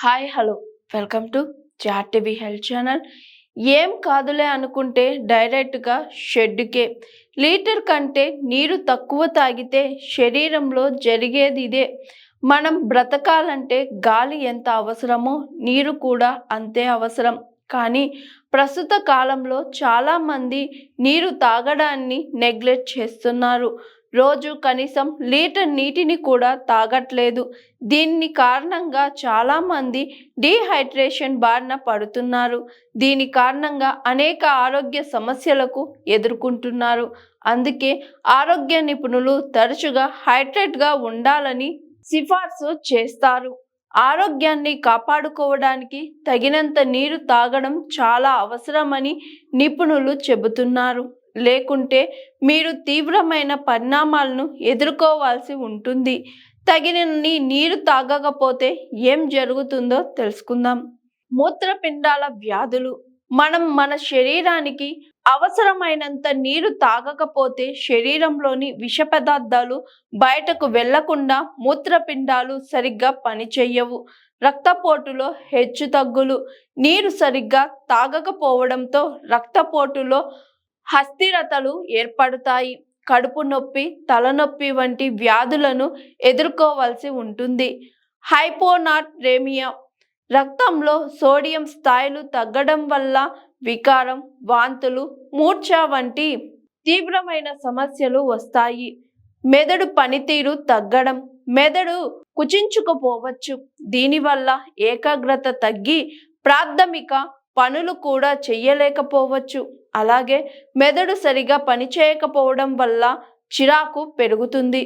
Hi hello. Welcome to Jat TV health channel. ఏం కాదులే అనుకుంటే డైరెక్ట్గా షెడ్డుకే లీటర్ కంటే నీరు తక్కువ తాగితే శరీరంలో జరిగేది ఇదే. మనం బ్రతకాలంటే గాలి ఎంత అవసరమో నీరు కూడా అంతే అవసరం. కానీ ప్రస్తుత కాలంలో చాలామంది నీరు తాగడాన్ని నెగ్లెక్ట్ చేస్తున్నారు. రోజు కనీసం లీటర్ నీటిని కూడా తాగట్లేదు. దీని కారణంగా చాలామంది డీహైడ్రేషన్ బారిన పడుతున్నారు. దీని కారణంగా అనేక ఆరోగ్య సమస్యలకు ఎదుర్కొంటున్నారు. అందుకే ఆరోగ్య నిపుణులు తరచుగా హైడ్రేట్గా ఉండాలని సిఫార్సు చేస్తారు. ఆరోగ్యాన్ని కాపాడుకోవడానికి తగినంత నీరు తాగడం చాలా అవసరమని నిపుణులు చెబుతున్నారు. లేకుంటే మీరు తీవ్రమైన పరిణామాలను ఎదుర్కోవాల్సి ఉంటుంది. తగినన్ని నీరు తాగకపోతే ఏం జరుగుతుందో తెలుసుకుందాం. మూత్రపిండాల వ్యాధులు. మనం మన శరీరానికి అవసరమైనంత నీరు తాగకపోతే శరీరంలోని విష పదార్థాలు బయటకు వెళ్ళకుండా మూత్రపిండాలు సరిగ్గా పనిచేయవు. రక్తపోటులో హెచ్చు తగ్గులు. నీరు సరిగ్గా తాగకపోవడంతో రక్తపోటులో హస్తిరతలు ఏర్పడతాయి. కడుపు నొప్పి తలనొప్పి వంటి వ్యాధులను ఎదుర్కోవాల్సి ఉంటుంది. హైపోనాట్రేమియా రక్తంలో సోడియం స్థాయిలు తగ్గడం వల్ల వికారం వాంతులు మూర్ఛ వంటి తీవ్రమైన సమస్యలు వస్తాయి. మెదడు పనితీరు తగ్గడం మెదడు కుచించుకుపోవచ్చు. దీనివల్ల ఏకాగ్రత తగ్గి ప్రాథమిక పనులు కూడా చెయ్యలేకపోవచ్చు. అలాగే మెదడు సరిగా పనిచేయకపోవడం వల్ల చిరాకు పెరుగుతుంది.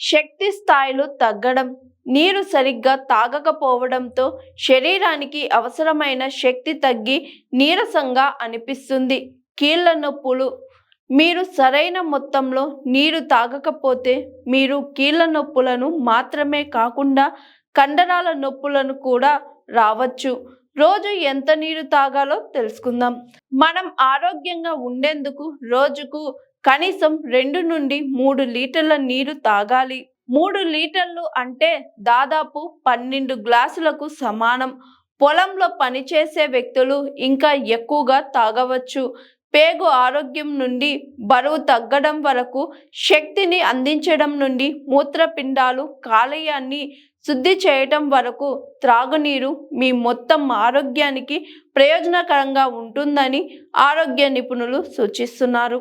శక్తి స్థాయిలు తగ్గడం నీరు సరిగ్గా తాగకపోవడంతో శరీరానికి అవసరమైన శక్తి తగ్గి నీరసంగా అనిపిస్తుంది. కీళ్ళ నొప్పులు మీరు సరైన మొత్తంలో నీరు తాగకపోతే మీరు కీళ్ళ నొప్పులను మాత్రమే కాకుండా కండరాల నొప్పులను కూడా రావచ్చు. రోజు ఎంత నీరు తాగాలో తెలుసుకుందాం. మనం ఆరోగ్యంగా ఉండేందుకు రోజుకు కనీసం రెండు నుండి మూడు లీటర్ల నీరు తాగాలి. మూడు లీటర్లు అంటే దాదాపు పన్నెండు గ్లాసులకు సమానం. పొలంలో పనిచేసే వ్యక్తులు ఇంకా ఎక్కువగా తాగవచ్చు. పేగు ఆరోగ్యం నుండి బరువు తగ్గడం వరకు శక్తిని అందించడం నుండి మూత్రపిండాలు కాలేయాన్ని శుద్ధి చేయటం వరకు త్రాగునీరు మీ మొత్తం ఆరోగ్యానికి ప్రయోజనకరంగా ఉంటుందని ఆరోగ్య నిపుణులు సూచిస్తున్నారు.